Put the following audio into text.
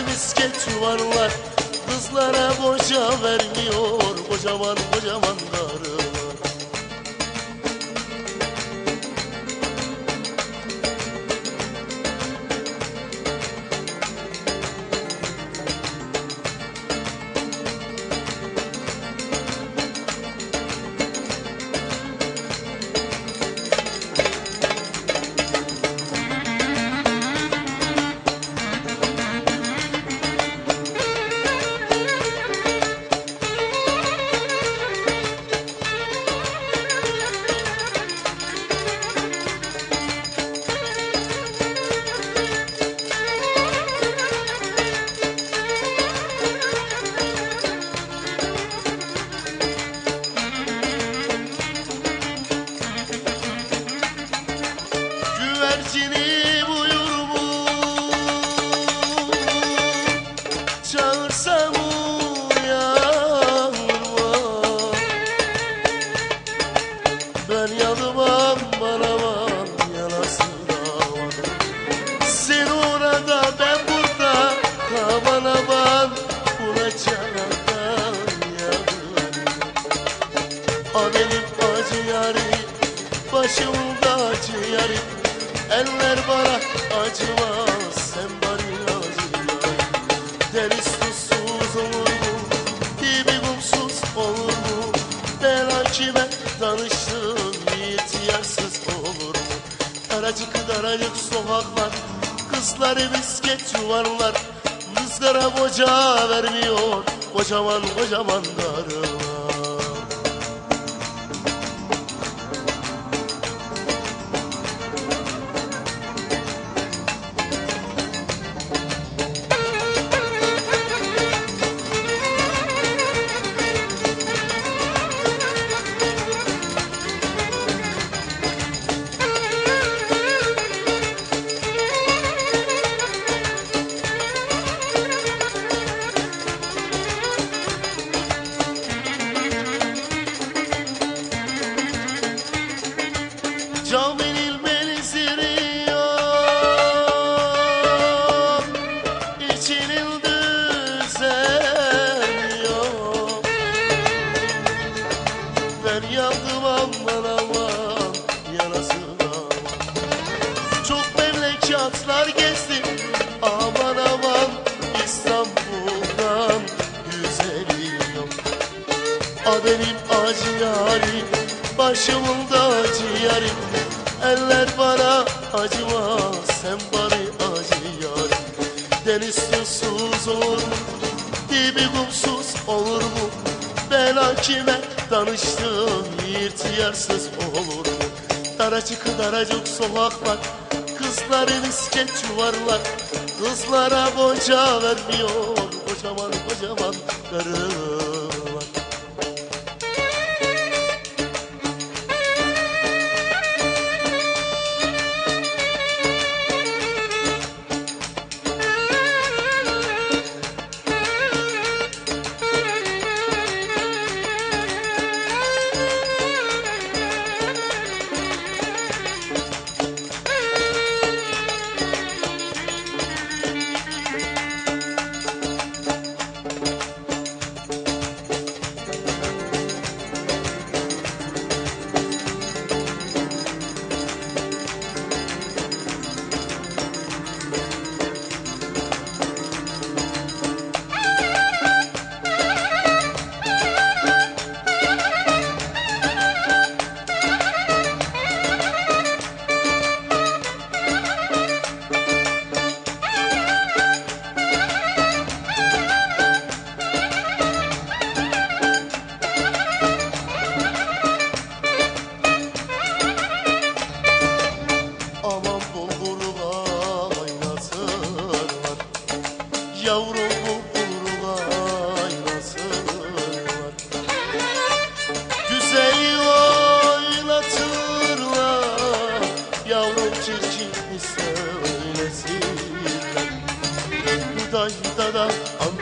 misket yuvarlar Kızlara boca vermiyor Kocaman kocaman karılar bana acımaz Sen bari acı yarim Deniz tuzsuz olur mu? Dibi kumsuz olur mu? Ben hakime danıştım Yiğit yarsız olur mu? Daracık daracık sokaklar Kızları misket yuvarlar Kızlara boca vermiyor Kocaman kocaman karılar memlekatlar gezdim aman aman İstanbul'dan güzelim yok A benim acı yarim Başımda acı yarim Eller bana acımaz Sen bari acı yarim Deniz tuzsuz olur? Dibi kumsuz olur mu? Ben hakime danıştım Yiğit yarsız olur mu? Daracık daracık sokaklar Kızları misket yuvarlar Kızlara boca vermiyor. Kocaman kocaman karılar day da da